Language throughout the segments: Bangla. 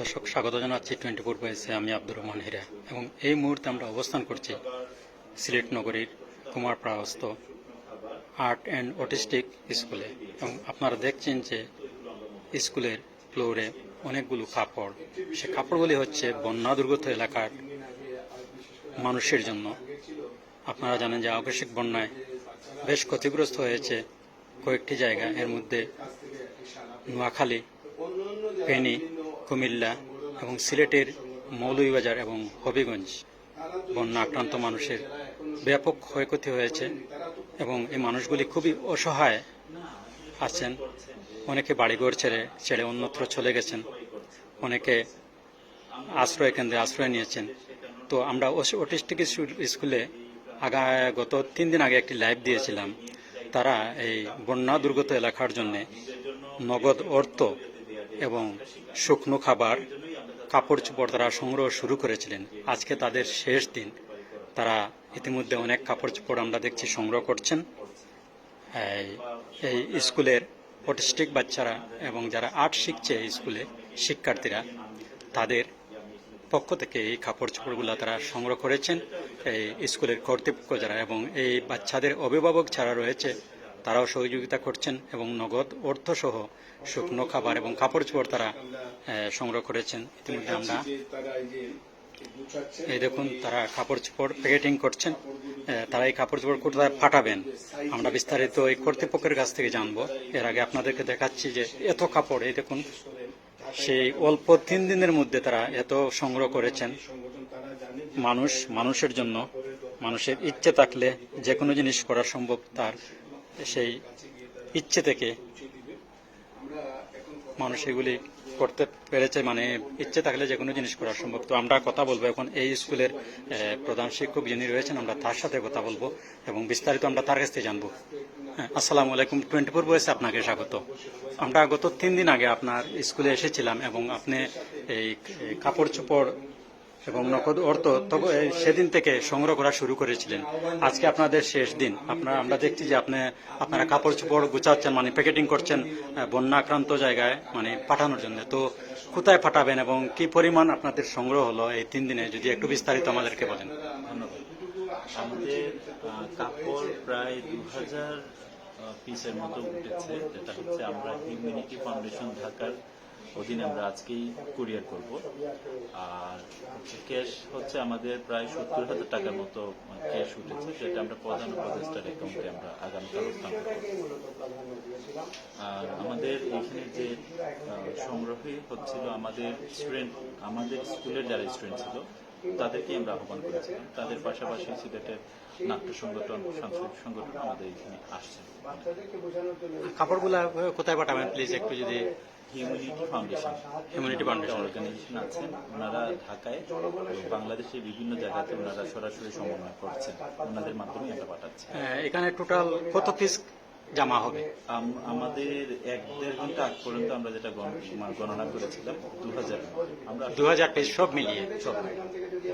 দর্শক, স্বাগত জানাচ্ছি টোয়েন্টি ফোর বয়েসে আমি আব্দুর রহমান হীরা। এবং এই মুহূর্তে আমরা অবস্থান করছি সিলেট নগরীর কুমারপাড়াস্থ আর্ট অ্যান্ড অটিস্টিক স্কুলে। এবং আপনারা দেখছেন যে স্কুলের ফ্লোরে অনেকগুলো কাপড়। সে কাপড়গুলি হচ্ছে বন্যা দুর্গত এলাকার মানুষের জন্য। আপনারা জানেন যে আকস্মিক বন্যায় বেশ ক্ষতিগ্রস্ত হয়েছে কয়েকটি জায়গা। এর মধ্যে নোয়াখালী, ফেনী কুমিল্লা এবং সিলেটের মৌলভীবাজার এবং হবিগঞ্জ। বন্যা আক্রান্ত মানুষের ব্যাপক ক্ষয়ক্ষতি হয়েছে এবং এই মানুষগুলি খুবই অসহায় আছেন। অনেকে বাড়িঘর ছেড়ে ছেড়ে অন্যত্র চলে গেছেন। অনেকে আশ্রয় কেন্দ্রে আশ্রয় নিয়েছেন। তো আমরা অটিস্টিক স্কুলে আগা গত তিন দিন আগে একটি লাইভ দিয়েছিলাম। তারা এই বন্যা দুর্গত এলাকার জন্য নগদ অর্থ এবং শুকনো খাবার, কাপড় চোপড় তারা সংগ্রহ শুরু করেছিলেন। আজকে তাদের শেষ দিন। তারা ইতিমধ্যে অনেক কাপড় চোপড় আমরা দেখছি সংগ্রহ করছেন। এই- স্কুলের অটিস্টিক বাচ্চারা এবং যারা আর্ট শিখছে স্কুলে শিক্ষার্থীরা, তাদের পক্ষ থেকে এই কাপড় চোপড়গুলো তারা সংগ্রহ করেছেন। এই স্কুলের কর্তৃপক্ষ যারা এবং এই বাচ্চাদের অভিভাবক যারা রয়েছে তারাও সহযোগিতা করছেন এবং নগদ অর্থসহ শুকনো খাবার এবং কাপড় চোপড় তারা সংগ্রহ করেছেন। ইতিমধ্যে আমরা এই দেখুন, তারা কাপড় চোপড় প্যাকেটিং করছেন। তারা এই কাপড় চোপড় কোথায় ফাটাবেন? আমরা বিস্তারিত এই কর্তৃপক্ষের কাছ থেকে জানব। এর আগে আপনাদেরকে দেখাচ্ছি যে এত কাপড়, এই দেখুন, সেই অল্প তিন দিনের মধ্যে তারা এত সংগ্রহ করেছেন। মানুষ, মানুষের জন্য, মানুষের ইচ্ছে থাকলে যে কোনো জিনিস করা সম্ভব তার সেই ইচ্ছে থেকে মানুষ এগুলি করতে পেরেছে মানে ইচ্ছে থাকলে যে কোনো জিনিস করা সম্ভব। তো আমরা কথা বলব এখন এই স্কুলের প্রধান শিক্ষক যিনি রয়েছেন আমরা তার সাথে কথা বলব এবং বিস্তারিত আমরা তার কাছ থেকে জানব। হ্যাঁ, আসসালামু আলাইকুম। টোয়েন্টি ফোর বয়সে আপনাকে স্বাগত। আমরা গত তিন দিন আগে আপনার স্কুলে এসেছিলাম এবং আপনি এই এই কাপড় চোপড় এবং নগদ অর্থ সেদিন থেকে সংগ্রহ করা শুরু করেছিলেন। আজকে আপনাদের শেষ দিন। আপনারা আমরা দেখছি যে আপনি আপনারা কাপড় চোপড় গুছাচ্ছেন মানে প্যাকেটিং করছেন বন্যা আক্রান্ত জায়গায় মানে পাঠানোর জন্য। তো কোথায় পাঠাবেন এবং কি পরিমাণ আপনাদের সংগ্রহ হলো এই তিন দিনে? যদি একটু বিস্তারিত আমাদেরকে বলেন। ধন্যবাদ। আমাদের কাপড় প্রায় দু হাজার পিসের মতো উঠেছে, যেটা হচ্ছে আমরা হিউম্যানিটি ফাউন্ডেশন ঢাকার অধীনে আমরা আজকেই কুরিয়ার করব। আর ক্যাশ হচ্ছে আমাদের প্রায় সত্তর হাজার টাকার মতো ক্যাশ উঠেছে, যেটা আমরা প্রধান উপদেষ্টার অ্যাকাউন্টে আমরা আগামীকাল আর আমাদের এখানে যে সংগ্রহী হচ্ছিল আমাদের স্টুডেন্ট আমাদের স্কুলের যারা স্টুডেন্ট ছিল, তাদেরকে আমরা আহ্বান করেছিলাম। তাদের পাশাপাশি সিলেটের নাট্য সংগঠন, সাংস্কৃতিক সংগঠন আমাদের এখানে আসছে। কাপড়গুলা কোথায় পাঠাবেন? প্লিজ একটু যদি humanity foundation humanity foundation organization আছেন। ওনারা ঢাকায় বাংলাদেশের বিভিন্ন জায়গাতে ওনারা সরাসরি সমন্বয় করছেন। ওনাদের মাধ্যমে এটা পাঠাচ্ছে এখানে টোটাল কত পিস জামা হবে। আমাদের এক দেড় ঘণ্টা আগ পর্যন্ত আমরা যেটা গণ- গণনা করেছিলাম দু হাজার আমরা দু হাজার পিস সব মিলিয়ে। সব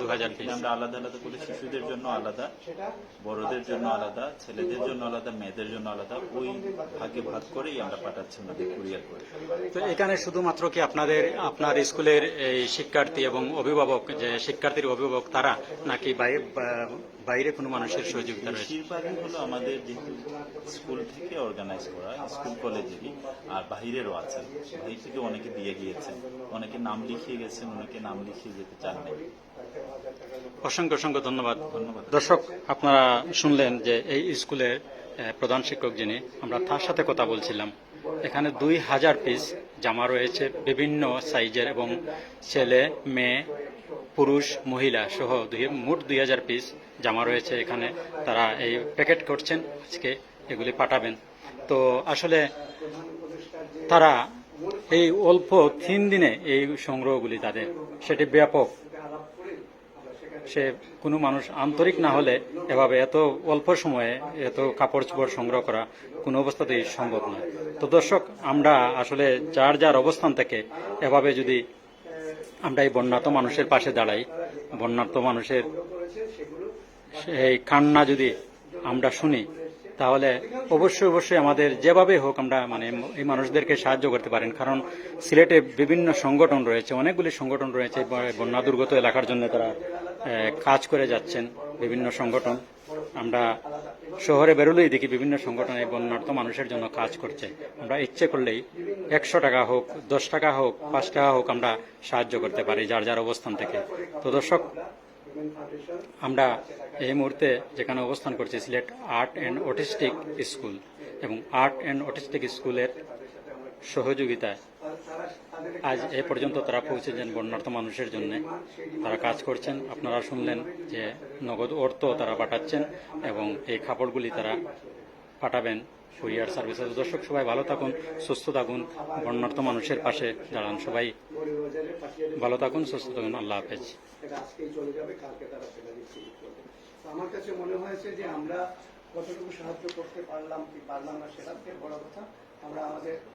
দু হাজার পিস আমরা আলাদা আলাদা করে শিশুদের জন্য আলাদা বড়দের জন্য আলাদা ছেলেদের জন্য আলাদা মেয়েদের জন্য আলাদা ওই ভাগে ভাগ করেই আমরা পাঠাচ্ছি আমাদের কুরিয়ার করে। তো এখানে শুধুমাত্র কি আপনাদের আপনার স্কুলের এই শিক্ষার্থী এবং অভিভাবক যে শিক্ষার্থীর অভিভাবক তারা নাকি বাইরে বাইরে কোনো মানুষের সহযোগিতা রয়েছে? বেশিরভাগই হলো আমাদের যেহেতু স্কুল থেকে অর্গানাইজ করা স্কুল কলেজেরই আর বাহিরেরও আছে। বাহির থেকে অনেকে দিয়ে গিয়েছেন। অনেকে নাম লিখিয়ে গেছেন অনেকে নাম লিখিয়ে যেতে চান অসংখ্য অসংখ্য ধন্যবাদ। ধন্যবাদ। দর্শক আপনারা শুনলেন যে এই স্কুলের প্রধান শিক্ষক যিনি আমরা তার সাথে কথা বলছিলাম। এখানে দুই হাজার পিস জামা রয়েছে বিভিন্ন সাইজের এবং ছেলে মেয়ে পুরুষ মহিলা সহ দুই মোট দুই হাজার পিস জামা রয়েছে এখানে। তারা এই প্যাকেট করছেন। আজকে এগুলি পাঠাবেন। তো আসলে তারা এই অল্প তিন দিনে এই সংগ্রহগুলি তাদের, সেটি ব্যাপক। সে কোনো মানুষ আন্তরিক না হলে এভাবে এত অল্প সময়ে এত কাপড় চোপড় সংগ্রহ করা কোনো অবস্থাতেই সম্ভব নয়। তো দর্শক, আমরা আসলে যার যার অবস্থান থেকে এভাবে যদি আমরা এই বন্যার্ত মানুষের পাশে দাঁড়াই, বন্যার্ত মানুষের সেই কান্না যদি আমরা শুনি তাহলে অবশ্যই অবশ্যই আমাদের যেভাবে হোক আমরা মানে এই মানুষদেরকে সাহায্য করতে পারেন। কারণ সিলেটে বিভিন্ন সংগঠন রয়েছে, অনেকগুলি সংগঠন রয়েছে বন্যা দুর্গত এলাকার জন্য তারা কাজ করে যাচ্ছেন বিভিন্ন সংগঠন। আমরা শহরে বেরোলেই দেখি বিভিন্ন সংগঠন এই বন্যার্থ মানুষের জন্য কাজ করছে। আমরা ইচ্ছে করলেই একশো টাকা হোক, দশ টাকা হোক, পাঁচ টাকা হোক আমরা সাহায্য করতে পারি যার যার অবস্থান থেকে। তো দর্শক আমরা এই মুহূর্তে যেখানে অবস্থান করছি, Sylhet art and autistic school এবং আর্ট অ্যান্ড অটিস্টিক স্কুলের সহযোগিতায় আজ এ পর্যন্ত তারা পৌঁছেছেন বন্যার্থ মানুষের জন্য। তারা কাজ করছেন। আপনারা শুনলেন যে নগদ অর্থ তারা পাঠাচ্ছেন এবং এই খাপড়গুলি তারা পাঠাবেন কুরিয়ার সার্ভিসের দর্শক, সবাই ভালো থাকুন, সুস্থ থাকুন বর্ণার্থ মানুষের পাশে দাঁড়ান সবাই। ভালো থাকুন, সুস্থ থাকুন, আল্লাহ হাফেজ। আমার কাছে মনে হয়েছে যে আমরা কতটুকু সাহায্য করতে পারলাম কি পারলাম না, সেটা বড় কথা। আমরা আমাদের